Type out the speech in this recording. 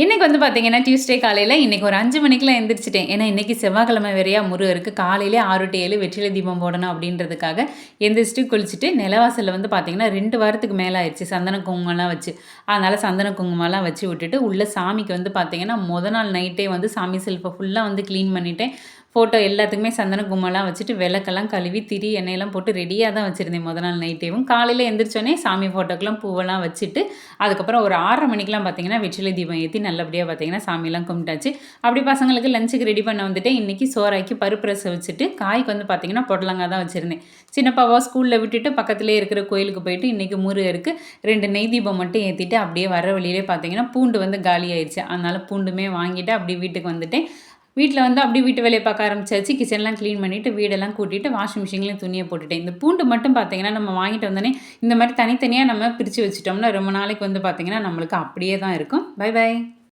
இன்றைக்கி வந்து பார்த்தீங்கன்னா டியூஸ்டே காலையில் இன்றைக்கி ஒரு அஞ்சு மணிக்கெலாம் எந்திரிச்சிட்டேன். ஏன்னா இன்னைக்கு செவ்வாய்க்கிழமை வேறையா முருகருக்கு காலையிலே ஆறு டு ஏழு வெற்றிலை தீபம் போடணும் அப்படின்றதுக்காக எந்திரிச்சிட்டு குளிச்சுட்டு நிலவாசலில் வந்து பார்த்தீங்கன்னா ரெண்டு வாரத்துக்கு மேலே ஆயிடுச்சு. சந்தன குங்குமம்லாம் வச்சு. அதனால் சந்தன குங்குமம்லாம் வச்சு விட்டுட்டு உள்ள சாமிக்கு வந்து பார்த்தீங்கன்னா முத நாள் நைட்டே வந்து சாமி செல்ஃபை ஃபுல்லாக வந்து க்ளீன் பண்ணிவிட்டேன் ஃபோட்டோ எல்லாத்துக்குமே சந்தன கும்மெல்லாம் வச்சுட்டு விளக்கெல்லாம் கழுவி திரி எண்ணெயெல்லாம் போட்டு ரெடியாக தான் வச்சுருந்தேன் முத நாள் நைட்டேவும் காலையில் எந்திரிச்சோடனே சாமி ஃபோட்டோக்கெல்லாம் பூவெல்லாம் வச்சுட்டு அதுக்கப்புறம் ஒரு ஆறரை மணிக்கெலாம் பார்த்தீங்கன்னா வெற்றிலை தீபம் ஏற்றி நல்லபடியாக பார்த்தீங்கன்னா சாமியெல்லாம் கும்பிட்டாச்சு. அப்படி பசங்களுக்கு லஞ்சுக்கு ரெடி பண்ண வந்துட்டு இன்றைக்கி சோறாக்கி பருப்பு ரசம் வச்சுட்டு காய்க்கு வந்து பார்த்தீங்கன்னா பொடலங்காய் தான் வச்சுருந்தேன். சின்னப்பாவா ஸ்கூலில் விட்டுட்டு பக்கத்துலேயே இருக்கிற கோயிலுக்கு போயிட்டு இன்றைக்கி முருகருக்கு ரெண்டு நெய் தீபம் மட்டும் ஏற்றிட்டு அப்படியே வர வழியிலே பார்த்தீங்கன்னா பூண்டு வந்து காலி ஆயிடுச்சு. அதனால் பூண்டுமே வாங்கிட்டு அப்படியே வீட்டுக்கு வந்துட்டேன். வீட்டில் வந்து அப்படியே வீட்டு வேலையை பார்க்க ஆரம்பிச்சாச்சு. கிச்சன்லாம் க்ளீன் பண்ணிவிட்டு வீடெல்லாம் கூட்டிட்டு வாஷிங் மிஷின்லேயும் துணியை போட்டுட்டேன். இந்த பூண்டு மட்டும் பார்த்தீங்கன்னா நம்ம வாங்கிட்டு வந்தோடனே இந்த மாதிரி தனித்தனியாக நம்ம பிரித்து வச்சுட்டோம்னா ரொம்ப நாளைக்கு வந்து பார்த்திங்கன்னா நம்மளுக்கு அப்படியே தான் இருக்கும். By by